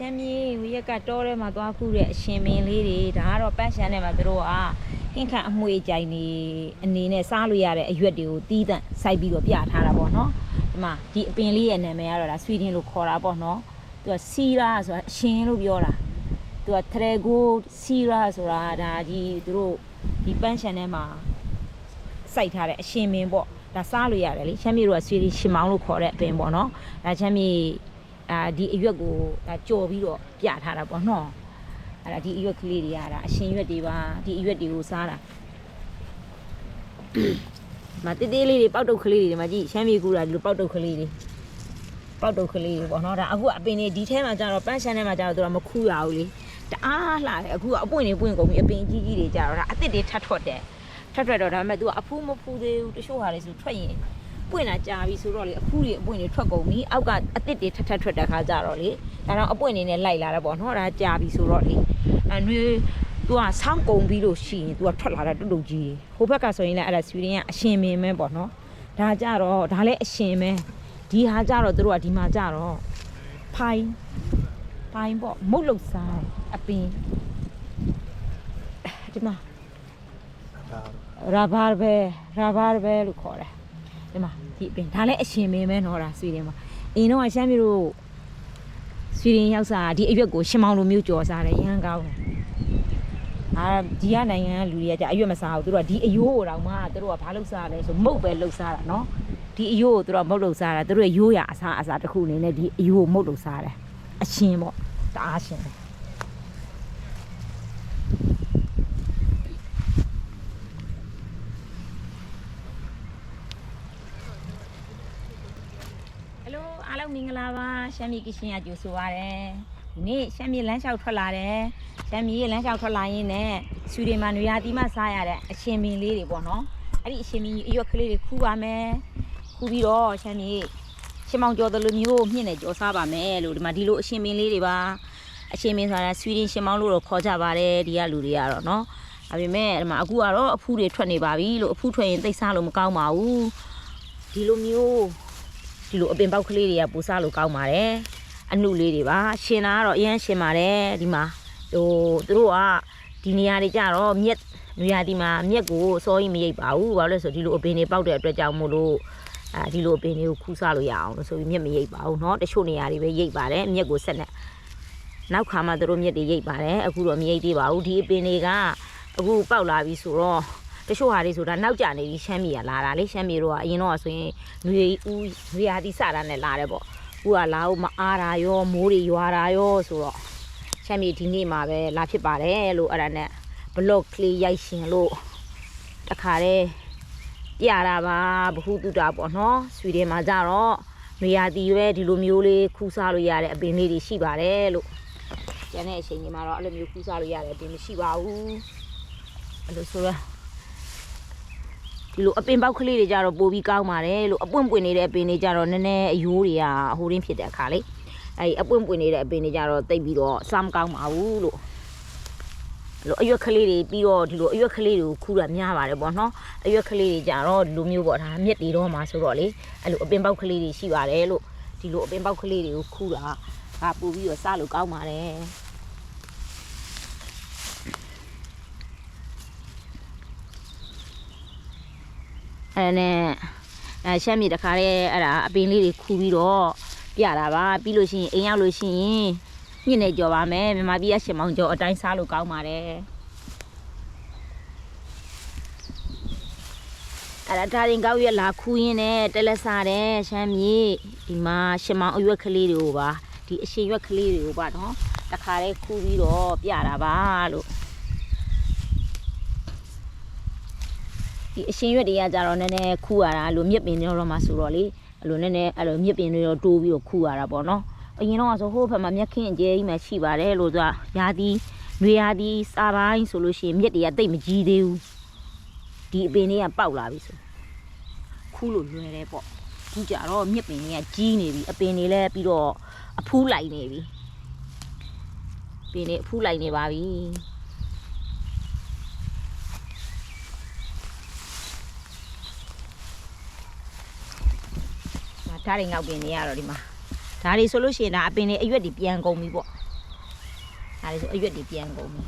ရှမ်းမြေဝရက်ကတောထဲမှာသွားခုတဲ့အရှင်မင်းလေးတွေဒါကတော့ပန့်ရှမ်းထဲမှာသူတို့ကဟင်းခန့်အမွှေးကြိုင်နေအနေနဲ့စားလို့ရတဲ့အရွက်တွေကိုတီးတန့်စိုက်ပြီးတော့ပြထားတာပေါ့နော်ဒီမှာဒီအပင်လေးရဲ့နာမည်ကတော့ဒါဆွီဒင်လို့ခေါ်တာပေါ့နော်သူကစီရာဆိုတာအရှင်လို့ပြောတာသူကထရေကိုစီရာဆိုတာဒါဒီသူတို့ဒီပန့်ရှမ်းထဲမှာစိုက်ထားတဲ့အရှင်မင်းပေါ့ဒါစားလို့ရတယ်လေချမ်းမြေတို့ကဆွီဒင်ရှင်မောင်းလို့ခေါ်တဲ့အပင်ပေါ့နော်ဒါချမ်းမြေ အာဒီအရွက်ကိုဒါကြော်ပြီးတော့ပြထားတာပေါ့နော်အဲ့ဒါဒီအရွက်ကလေးတွေရတာအရှင်ရွက်တွေပါဒီအရွက်တွေကိုစားတာမတေးသေးလေးတွေပေါက်တုတ်ကလေးတွေဒီမှာကြည့်ရှမ်းမြေကူတာဒီလိုပေါက်တုတ်ကလေးတွေပေါက်တုတ်ကလေးတွေပေါ့နော်ဒါအခုအပင်တွေဒီထဲမှာကျတော့ပန်းရှမ်းထဲမှာကျတော့သူကမခူးရဘူးလေတအားလှတယ်အခုကအပွင့်တွေပွင့်ကုန်ပြီအပင်ကြီးကြီးတွေကျတော့ဒါအစ်စ်တွေထပ်ထွက်တယ်ထပ်ထွက်တော့ဒါပေမဲ့ तू အဖူးမဖူးသေးဘူးတချို့ဟာတွေဆိုထွက်ရင် ပွင့်လာကြာပြီဆိုတော့လေအခုတွေအပွင့်တွေထွက်ကုန်ပြီအောက်ကအသစ်တွေထပ်ထပ်ထွက်တဲ့ခါကြတော့လေဒါတော့အပွင့်နေနဲ့လိုက်လာတာပေါ့နော်ဒါကြာပြီဆိုတော့လေအနွေသူကဆောင်းကုန်ပြီးလို့ရှိရင်သူကထွက်လာတာတူတူကြီးဟိုဘက်ကဆိုရင်လည်းအဲ့ဒါဆွေရင်ကအရှင်မင်းပဲပေါ့နော်ဒါကြတော့ဒါလည်းအရှင်ပဲဒီဟာကြတော့သူတို့ကဒီမှာကြတော့ဖိုင်ဖိုင်ပေါ့မုတ်လုတ်စားအပင်ဒီမှာရာဘာပဲရာဘာပဲလို့ခေါ်တယ် ဒီမှာဒီအပင်ဒါလည်းအရှင်မင်းပဲနော်ဒါဆွေရင်မှာအင်းတော့ရှမ်းပြည်တို့ဆွေရင်ရောက်စားဒီအရွက်ကိုရှင်းမောင်းလိုမျိုးကြော်စားတယ်ရမ်းကောင်းတယ်အာဒီကနိုင်ငံကလူတွေကကြအရွက်မစားဘူးသူတို့ကဒီအယိုးကိုတော့မှသူတို့ကဘာလို့စားလဲဆိုမုတ်ပဲလှုပ်စားတာနော်ဒီအယိုးကိုသူတို့ကမုတ်လှုပ်စားတာသူတို့ရဲ့ရိုးရအစားအစားတစ်ခုအနေနဲ့ဒီအယိုးကိုမုတ်လှုပ်စားတယ်အရှင်ပေါ့တအားရှင်တယ် ဟယ်လိုအားလုံး မင်္ဂလာပါရှမ်းပြည်ကရှင်ရကြိုဆိုပါရစေဒီနေ့ရှမ်းပြည်လမ်းလျှောက်ထွက်လာတယ်ရှမ်းပြည်ရဲ့လမ်းလျှောက်ထွက်လာရင်းနဲ့စူရီမန်နွေရာတီမစားရတဲ့အရှင်မင်းလေးတွေပေါ့နော်အဲ့ဒီအရှင်မင်းအရွက်ကလေးတွေခူးပါမယ်ခူးပြီးတော့ရှမ်းပြည်ရှင်မောင်ကျော်တယ်လိုမျိုးမြင့်နေကြော်စားပါမယ်လို့ဒီမှာဒီလိုအရှင်မင်းလေးတွေပါအရှင်မင်းဆိုတာဆွီဒင်ရှင်မောင်လို့တော့ခေါ်ကြပါတယ်ဒီကလူတွေကတော့နော်ဒါပေမဲ့ဒီမှာအခုကတော့အဖူးတွေထွက်နေပါပြီလို့အဖူးထွက်ရင်သိပ်စားလို့မကောင်းပါဘူးဒီလိုမျိုး ဒီလိုအပင်ပေါက်ကလေးတွေကပူစားလို့ကောင်းပါတယ်အနုလေးတွေပါရှင်တာကတော့အရင်ရှင်ပါတယ်ဒီမှာဟိုသူတို့ကဒီနေရာတွေကြတော့မြက်နေရာဒီမှာမြက်ကိုစောကြီးမရိပ်ပါဘူးဘာလို့လဲဆိုဒီလိုအပင်တွေပေါက်တဲ့အတွက်ကြောင့်မို့လို့အဲဒီလိုအပင်တွေကိုခူးစားလို့ရအောင်လို့ဆိုပြီးမြက်မရိပ်ပါဘူးเนาะတချို့နေရာတွေပဲရိပ်ပါတယ်မြက်ကိုဆက်နဲ့နောက်ခါမှသူတို့မြက်တွေရိပ်ပါတယ်အခုတော့မရိပ်သေးပါဘူးဒီအပင်တွေကအခုပေါက်လာပြီဆိုတော့ တချို့ဟာတွေဆိုတာနောက်ကျနေပြီရှမ်းပြည်ကလာတာလေရှမ်းပြည်တော့အရင်တော့ဆိုရင်နွေဦးနွေရာသီစတာနဲ့လာတယ်ပေါ့အခုကလာဦးမအားတာရောမိုးတွေရွာတာရောဆိုတော့ရှမ်းပြည်ဒီနေ့မှာပဲလာဖြစ်ပါတယ်လို့အဲ့ဒါနဲ့ block ကလေးရိုက်ရှင်လို့တခါတည်းပြတာပါဘဟုတုတာပေါ့နော်ဆွေတယ်မှာကြတော့နွေရာသီပဲဒီလိုမျိုးလေးခူးစားလို့ရတဲ့အပင်လေးတွေရှိပါတယ်လို့ကျန်တဲ့အချိန်ကြီးမှာတော့အဲ့လိုမျိုးခူးစားလို့ရတယ်အပြင်မရှိပါဘူးအဲ့လိုဆိုတော့ ဒီလိုအပင်ပေါက်ကလေးတွေကြတော့ပိုပြီးကောင်းပါတယ်လို့အပွင့်ပွင့်နေတဲ့အပင်တွေကြတော့နည်းနည်းအယိုးတွေကဟိုရင်းဖြစ်တဲ့အခါလေအဲဒီအပွင့်ပွင့်နေတဲ့အပင်တွေကြတော့တိတ်ပြီးတော့စားမကောင်းပါဘူးလို့လို့အရွက်ကလေးတွေပြီးတော့ဒီလိုအရွက်ကလေးတွေကိုခူးတာများပါတယ်ပေါ့နော်အရွက်ကလေးတွေကြတော့ဒီလိုမျိုးပေါ့ဒါမြက်တွေတော့မှာဆိုတော့လေအဲ့လိုအပင်ပေါက်ကလေးတွေရှိပါတယ်လို့ဒီလိုအပင်ပေါက်ကလေးတွေကိုခူးတာကပို့ပြီးတော့စားလို့ကောင်းပါတယ် အဲ့နဲ့အဲရှမ်းမြေတခါတည်းအဲ့ဒါအပင်လေးတွေခူးပြီးတော့ပြတာပါပြီးလို့ရှိရင်အိမ်ရောက်လို့ရှိရင်ညနေကြော်ပါမယ်မြန်မာပြည်ကရှင်မောင်ကျော်အတိုင်းစားလို့ကောင်းပါတယ်အဲ့ဒါဒါရင်ကောက်ရက်လာခူးရင်းနဲ့တလက်စားတယ်ရှမ်းမြေဒီမှာရှင်မောင်အရွက်ကလေးတွေကိုပါဒီအရှင်ရွက်ကလေးတွေကိုပါနော်တခါတည်းခူးပြီးတော့ပြတာပါလို့ ဒီအရှင်ရွက်တွေကကြတော့နည်းနည်းခူရတာအဲ့လိုမြစ်ပင်တွေတော့မှဆိုတော့လေအဲ့လိုနည်းနည်းအဲ့လိုမြစ်ပင်တွေတော့တိုးပြီးတော့ခူရတာပေါ့နော်အရင်တော့ဆိုဟိုးဘက်မှာမြက်ခင်းအကျဲကြီးမှရှိပါတယ်လို့ဆိုတာရာသီနွေရာသီစာပိုင်းဆိုလို့ရှိရင်မြက်တွေကတိတ်မကြီးသေးဘူးဒီအပင်တွေကပေါက်လာပြီဆိုခူးလို့လွယ်တယ်ပေါ့ခုကြတော့မြက်ပင်တွေကကြီးနေပြီအပင်တွေလည်းပြီးတော့အဖူးလိုက်နေပြီပင်တွေအဖူးလိုက်နေပါပြီ ဒါဓာတ်တွေငေါက်ပင်တွေရတော့ဒီမှာဒါတွေဆိုလို့ရှိရင်ဒါအပင်တွေအရွက်တွေပြန်ကုန်ပြီပေါ့ဒါလည်းဆိုအရွက်တွေပြန်ကုန်ပြီ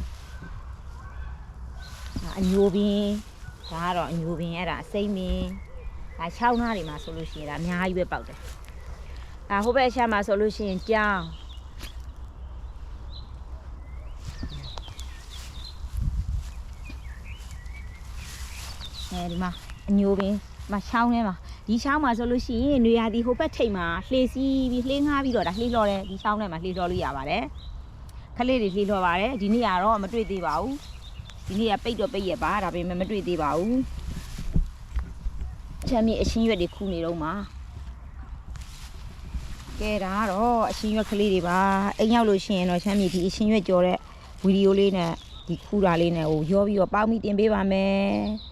ဒါအညိုပင်ဒါကတော့အညိုပင်အဲ့ဒါအစိမ့်ပင်ဒါချောင်းသားတွေမှာဆိုလို့ရှိရင်ဒါအများကြီးပဲပေါက်တယ်ဒါဟိုဘက်အရှာမှာဆိုလို့ရှိရင်ကြောင်းအဲဒီမှာအညိုပင်မချောင်းထဲမှာ ဒီချောင်းမှာဆိုလို့ရှိရင်နေရာဒီဟိုဘက်ထိပ်မှာလှေစီးပြီးလှေငှားပြီးတော့ဒါလှေလော်တယ်ဒီချောင်းထဲမှာလှေလော်လို့ရပါတယ်ခလေးတွေလှေလော်ပါတယ်ဒီနေ့ကတော့မတွေ့သေးပါဘူးဒီနေ့ကပိတ်တော့ပိတ်ရပါဒါပေမဲ့မတွေ့သေးပါဘူးချမ်းမြေအချင်းရွက်တွေခူးနေတော့မှာကဲဒါကတော့အချင်းရွက်ကလေးတွေပါအိမ်ရောက်လို့ရှိရင်တော့ချမ်းမြေဒီအချင်းရွက်ကြော်တဲ့ဗီဒီယိုလေးနဲ့ဒီခူးတာလေးနဲ့ဟိုရောပြီးတော့ပေါင်းပြီးတင်ပေးပါမယ်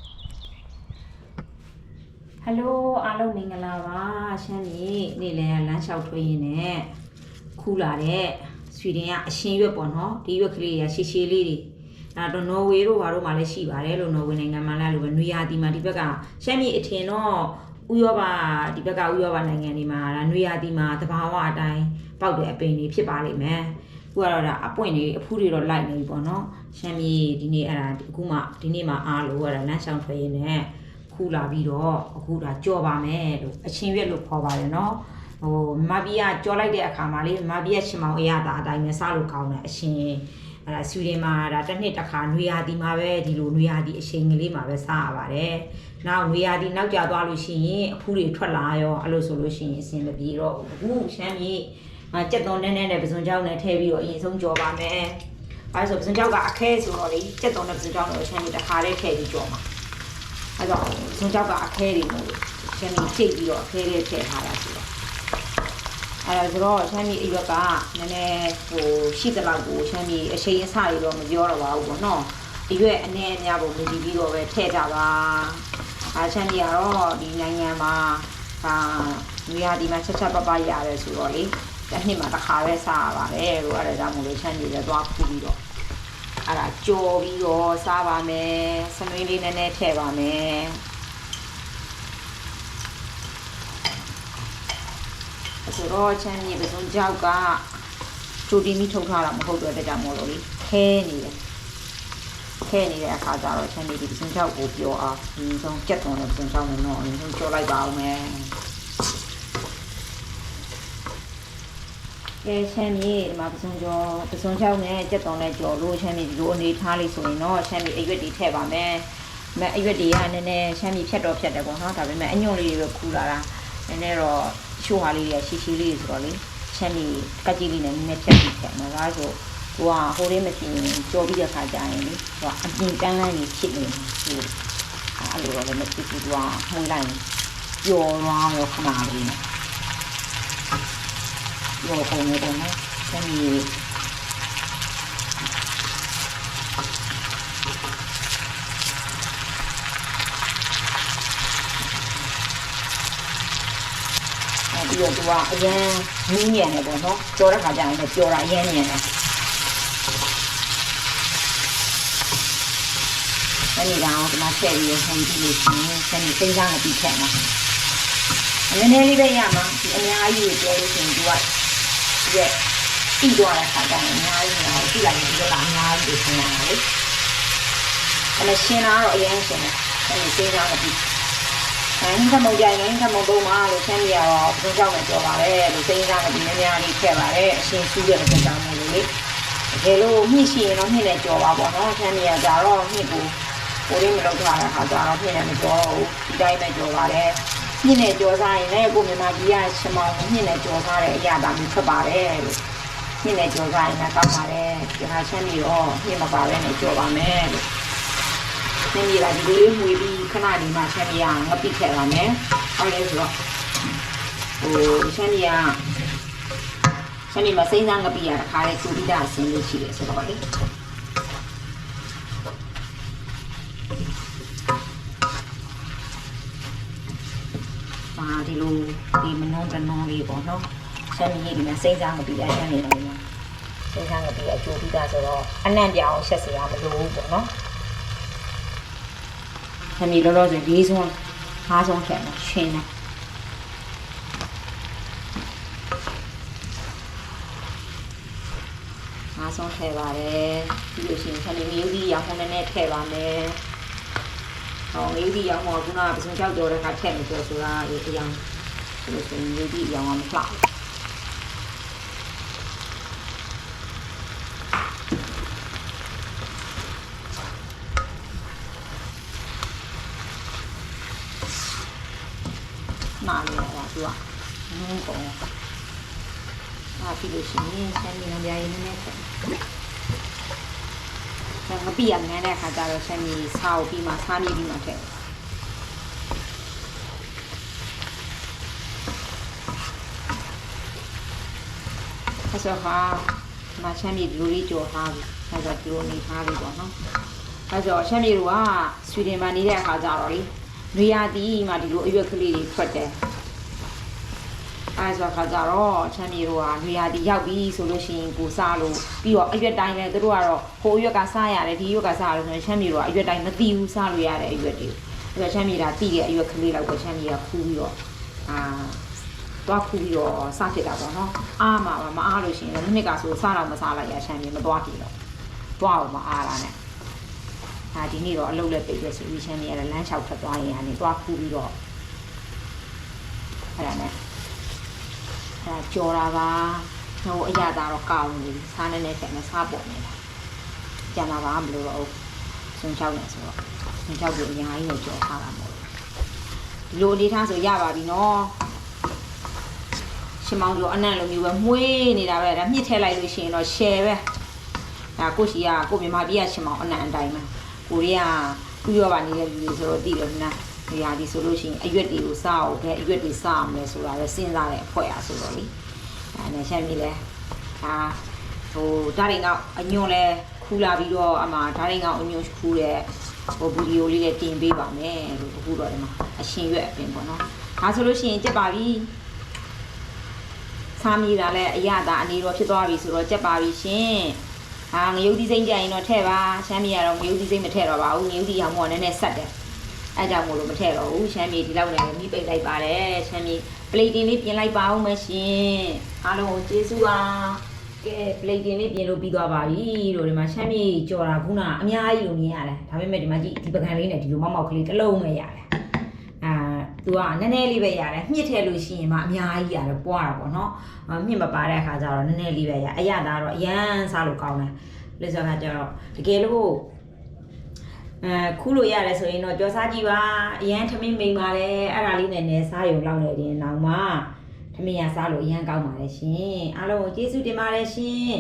ဟယ်လိုအားလုံးမင်္ဂလာပါရှမ်းကြီးနေ့လည်ကလမ်းလျှောက်ထွေးရင်းနဲ့ခူလာတဲ့ဆွီဒင်ကအရှင်ရွက်ပေါ့နော်ဒီရွက်ကလေးတွေကရှည်ရှည်လေးတွေဒါတော့နော်ဝေတို့ဘာတို့မှလည်းရှိပါတယ်လို့နော်ဝေနိုင်ငံမှာလည်းလိုပဲနွေရာသီမှာဒီဘက်ကရှမ်းပြည်အထင်တော့ဥရောပဒီဘက်ကဥရောပနိုင်ငံတွေမှာဒါနွေရာသီမှာတဘာဝအတိုင်းပေါက်တဲ့အပင်တွေဖြစ်ပါလိမ့်မယ်ခုကတော့ဒါအပွင့်တွေအဖူးတွေတော့လိုက်နေပြီပေါ့နော်ရှမ်းပြည်ဒီနေ့အဲ့ဒါအခုမှဒီနေ့မှအားလို့အဲ့ဒါလမ်းလျှောက်ထွေးရင်းနဲ့ ခူလာပြီးတော့အခုဒါကြော်ပါမယ်လို့အချင်းရွက်လို့ခေါ်ပါတယ်နော်ဟိုမမဘီကကြော်လိုက်တဲ့အခါမှာလေမမဘီကရှင်မောင်အရသာအတိုင်းပဲစားလို့ကောင်းတယ်အရှင်အဲ့ဒါဆွီဒင်မှာဒါတစ်နှစ်တစ်ခါနွေရာသီမှာပဲဒီလိုနွေရာသီအချိန်ကလေးမှာပဲစားရပါတယ်နောက်နွေရာသီနောက်ကျသွားလို့ရှိရင်အဖူးတွေထွက်လာရောအဲ့လိုဆိုလို့ရှိရင်အဆင်မပြေတော့ဘူးအခုရှမ်းပြည်မှာကြက်သွန်နဲ့နဲ့ပစုံကြောက်နဲ့ထည့်ပြီးတော့အရင်ဆုံးကြော်ပါမယ်အဲဒါဆိုပစုံကြောက်ကအခဲဆိုတော့လေကြက်သွန်နဲ့ပစုံကြောက်နဲ့ရှမ်းပြည်တစ်ခါလေးထည့်ပြီးကြော်မှာ အဲ့တော့ဇွန်ကြောက်ကအခဲတွေမို့လို့ရှမ်းမီကြိတ်ပြီးတော့အခဲလေးထည့်ထားတာဆိုတော့အဲ့တော့ဆိုတော့ရှမ်းမီအရွက်ကနည်းနည်းဟိုရှိသလောက်ကိုရှမ်းမီအချိန်အစတွေတော့မပြောတော့ပါဘူးပေါ့နော်အရွက်အနေအများပုံမြည်ပြီးတော့ပဲထည့်ကြပါအားရှမ်းမီကတော့ဒီနိုင်ငံမှာဒါနွေရာသီမှာချက်ချက်ပပရတယ်ဆိုတော့လေတစ်နှစ်မှာတစ်ခါပဲစားရပါတယ်လို့အဲ့ဒါကြောင့်မို့လို့ရှမ်းမီလည်းသွားခူးပြီးတော့ အဲ့ဒါကြော်ပြီးတော့စားပါမယ်စနွေးလေးနည်းနည်းထည့်ပါမယ်ဆိုတော့ချမ်းမြေပစုံကြောက်ကချိုတင်ပြီးထုတ်ထားတာမဟုတ်တော့တဲ့ကြောင့်မို့လို့လေခဲနေတယ်ခဲနေတဲ့အခါကျတော့ချမ်းမြေဒီပစုံကြောက်ကိုပြောအောင်အရင်ဆုံးကြက်သွန်တဲ့ပစုံကြောက်နဲ့တော့အရင်ဆုံးကြော်လိုက်ပါအောင်မယ် ကဲချမ်းမြေဒီမှာပစုံကြောပစုံကြောက်နဲ့ကြက်သွန်နဲ့ကြော်လို့ချမ်းမြေဒီလိုအနေထားလေးဆိုရင်တော့ချမ်းမြေအရွက်တွေထည့်ပါမယ်မအရွက်တွေကနည်းနည်းချမ်းမြေဖြတ်တော့ဖြတ်တယ်ပေါ့နော်ဒါပေမဲ့အညွန့်လေးတွေပဲခူလာတာနည်းနည်းတော့ရှိုးဟာလေးတွေကရှီရှီလေးတွေဆိုတော့လေချမ်းမြေကက်ကြီးလေးနဲ့နည်းနည်းဖြတ်ပြီးဖြတ်မှာဒါဆိုဟိုကဟိုလေးမဖြစ်ရင်ကြော်ပြီးတဲ့ခါကျရင်လေဟိုကအပြင်တန်းလန်းကြီးဖြစ်နေဟိုအဲ့လိုတော့လည်းမဖြစ်ဘူးသူကမှွေးလိုက်ပျော်သွားရောခဏလေးနဲ့ ပျော်ကုန်နေတယ်နော်ချမ်းမြေအဲပြီးတော့သူကအရန်မင်းညံတယ်ပေါ့နော်ကြော်တဲ့ခါကျရင်လည်းကြော်တာအရန်ညံတယ်အဲ့ဒီကောင်ဒီမှာထည့်ပြီးဟန်ကြည့်လို့ရှိရင်ဆန်ကြီးစိမ့်စားမပြီးထည့်မှာအနည်းနည်းလေးပဲရမှာဒီအများကြီးကိုပြောလို့ရှိရင်သူက ဒီရဲ့ပြီးသွားတဲ့ခါကျရင်အများကြီးနေတာကိုကြည့်လိုက်ရင်ဒီကအများကြီးကိုရှင်းရတာလေအဲ့ဒါရှင်းတာတော့အရန်ရှင်းတယ်အဲ့ဒီစိမ့်စားမပြီး။အဲဟင်းခမုံကြိုင်ဟင်းခမုံပုံမှာလို့ဆန်းပြရတော့ဘုံကြောင့်လည်းပြောပါတယ်လို့စိမ့်စားကဒီများများလေးထည့်ပါတယ်အရှင်စုတဲ့ဘုံကြောင့်မို့လို့လေ။တကယ်လို့မြင့်ရှိရင်တော့မြင့်နဲ့ကြော်ပါပေါ့နော်ဆန်းပြရကြတော့မြင့်ကိုကိုရင်းမလုပ်ထားတဲ့ခါကျတော့မြင့်နဲ့မကြော်ဘူးဒီတိုင်းပဲကြော်ပါတယ်။ မြင့်နဲ့ကြော်စားရင်လည်းကိုမြန်မာပြည်ကချမောင်မြင့်နဲ့ကြော်စားတဲ့အရာတာမျိုးဖြစ်ပါတယ်လို့မြင့်နဲ့ကြော်စားရင်လည်းကောက်ပါတယ်ဒီဟာချမ်းပြီးတော့မြင့်မပါဘဲနဲ့ကြော်ပါမယ်လို့ဆင်းရတာဒီလိုလေးမှွေပြီးခဏဒီမှာရှမ်းရငပိခဲ့ပါမယ်။ဟုတ်လဲဆိုတော့ဟိုရှမ်းရရှမ်းရမှာစိမ့်စားငပိရတခါလေးစူပြီးတာဆင်းလို့ရှိတယ်ဆိုတော့လေ။ပါ ဒီလိုဒီမနှောတနှောလေးပေါ့နော်။ရှမ်းရဒီမှာစိမ့်စားငပိရရှမ်းရနေတယ်။စိမ့်စားငပိရအကျိုးပြီးတာဆိုတော့အနံ့ပြအောင်ဆက်စရာမလိုဘူးပေါ့နော်။ခမီလောလောဆယ်၄ဆုံး၅ဆုံးထည့်မှာရှင်းတယ်၅ဆုံးထည့်ပါတယ်ပြီးလို့ရှိရင်ရှမ်းပြည်ငရုတ်ကြီးရောင်ဟုံနဲ့နဲ့ထည့်ပါမယ် ဟောငရုတ်ကြီးရောင်ဟောကခုနကပစုံချောက်ကြော်တဲ့ခါထည့်မယ်ပြောဆိုတာဒီအရောင်ဒီလိုဆိုရင်ငရုတ်ကြီးရောင်အောင်မလှနားနေပါသူကနုံးကုန်အာပြီးလို့ရှိရင်ရှမ်းပြည်နယ်ပြည်ရင်းနဲ့ ထည့်ဒါငပိရငန်းတဲ့အခါကျတော့ရှမ်းပြည်ဆောက်ပြီးမှစားမြေပြီးမှထည့်အဲ့ဆိုဟာမရှမ်းပြည်လူလေးကြော်ထားပြီအဲ့ဆိုဒီလိုနေထားပြီပေါ့နော်အဲ့ဆိုရှမ်းပြည်လူကဆွီဒင်မှာနေတဲ့အခါကျတော့လေနွေရာသီမှာဒီလိုအရွက်ကလေးတွေထွက်တယ် အဲဆိုတော့ခါကြတော့ချမ်းမြေတို့ကနေရာဒီရောက်ပြီဆိုလို့ရှိရင်ကိုစားလို့ပြီးတော့အရွက်တိုင်းလည်းသူတို့ကတော့ဟိုအရွက်ကစားရတယ်ဒီအရွက်ကစားရတယ်ဆိုရင်ချမ်းမြေတို့ကအရွက်တိုင်းမသိဘူးစားလို့ရတဲ့အရွက်တွေအဲဆိုချမ်းမြေတာတိတဲ့အရွက်ကလေးတော့ပဲချမ်းမြေကခူးပြီးတော့အာသွားခူးပြီးတော့စားဖြစ်တာပေါ့နော်အားမှာမအားလို့ရှိရင်လည်းမိနစ်ကဆိုစားတော့မစားလိုက်ရချမ်းမြေမသွားကြည့်တော့သွားအောင်မအားတာနဲ့အာဒီနေ့တော့အလုပ်လက်ပိတ်ပဲဆိုပြီးချမ်းမြေကလည်းလမ်းလျှောက်ထွက်သွားရင်ကနေသွားခူးပြီးတော့အဲ့ဒါနဲ့ အဲဒါကြော်တာပါဟိုအရသာတော့ကောင်းနေပြီစားနေနေတက်နေစားပေါ်နေတာကျန်တာပါမလို့တော့ဆွန်ချောက်နေဆိုတော့ဆွန်ချောက်ကိုအများကြီးနဲ့ကြော်ထားတာမဟုတ်ဒီလိုအနေထားဆိုရပါပြီနော်ရှင်မောင်ကျော်အနံ့လိုမျိုးပဲမှုေးနေတာပဲဒါမြစ်ထဲလိုက်လို့ရှိရင်တော့ share ပဲဒါကိုရှိကကိုမြန်မာပြည်ကရှင်မောင်အနံ့အတိုင်းပဲကိုရီးယားဥရောပနေတဲ့လူတွေဆိုတော့တည်တယ်မ လားဒီဟာဒီဆိုလို့ရှိရင်အရွက်တွေကိုစားအောင်ပဲအရွက်တွေစားအောင်လဲဆိုတာပဲစဉ်းစားတဲ့အဖွဲ့အားဆိုတော့လေအဲနဲ့ရှမ်းပြည်လဲဒါဟိုဓာတ်ရင်ကအညွန့်လဲခူလာပြီးတော့အမှဓာတ်ရင်ကအညွန့်ခူတဲ့ဟိုဗီဒီယိုလေးလည်းတင်ပေးပါမယ်လို့အခုတော့ဒီမှာအရှင်ရွက်အပင်ပေါ့နော်ဒါဆိုလို့ရှိရင်ကြက်ပါပြီစားမိတာလဲအရသာအနေတော့ဖြစ်သွားပြီဆိုတော့ကြက်ပါပြီရှင်အာငရုတ်သီးစိမ့်ကြရင်တော့ထည့်ပါရှမ်းပြည်ကတော့ငရုတ်သီးစိမ့်မထည့်တော့ပါဘူးငရုတ်သီးအောင်မို့နည်းနည်းဆက်တယ် အဲကြောင့်မို့လို့မထည့်တော့ဘူးရှမ်းမြေဒီလောက်နဲ့မိပိတ်လိုက်ပါတယ်ရှမ်းမြေပလေတင်လေးပြင်လိုက်ပါဦးမရှင်အားလုံးကိုကျေးဇူးပါကဲပလေတင်လေးပြင်လို့ပြီးသွားပါပြီလို့ဒီမှာရှမ်းမြေကြော်တာခုနအများကြီးလို့မြင်ရတယ်ဒါပေမဲ့ဒီမှာကြည့်ဒီပကံလေးနဲ့ဒီလိုမောက်မောက်ကလေးတစ်လုံးပဲရတယ်အာသူကနည်းနည်းလေးပဲရတယ်မြင့်ထည့်လို့ရှိရင်မှအများကြီးရတယ်ပွားတာပေါ့နော်အာမြင့်မပါတဲ့အခါကျတော့နည်းနည်းလေးပဲရအရသာတော့အရန်စားလို့ကောင်းတယ်လက်စောကကျတော့တကယ်လို့ အဲခူးလို့ရတယ်ဆိုရင်တော့ကြော်စားကြည့်ပါအရန်ထမင်းမိန်ပါတယ်အဲ့ဒါလေးနဲ့လည်းစားရုံလောက်နေတယ်နောက်မှထမင်းရစားလို့အရန်ကောင်းပါတယ်ရှင်အားလုံးကိုကျေးဇူးတင်ပါတယ်ရှင်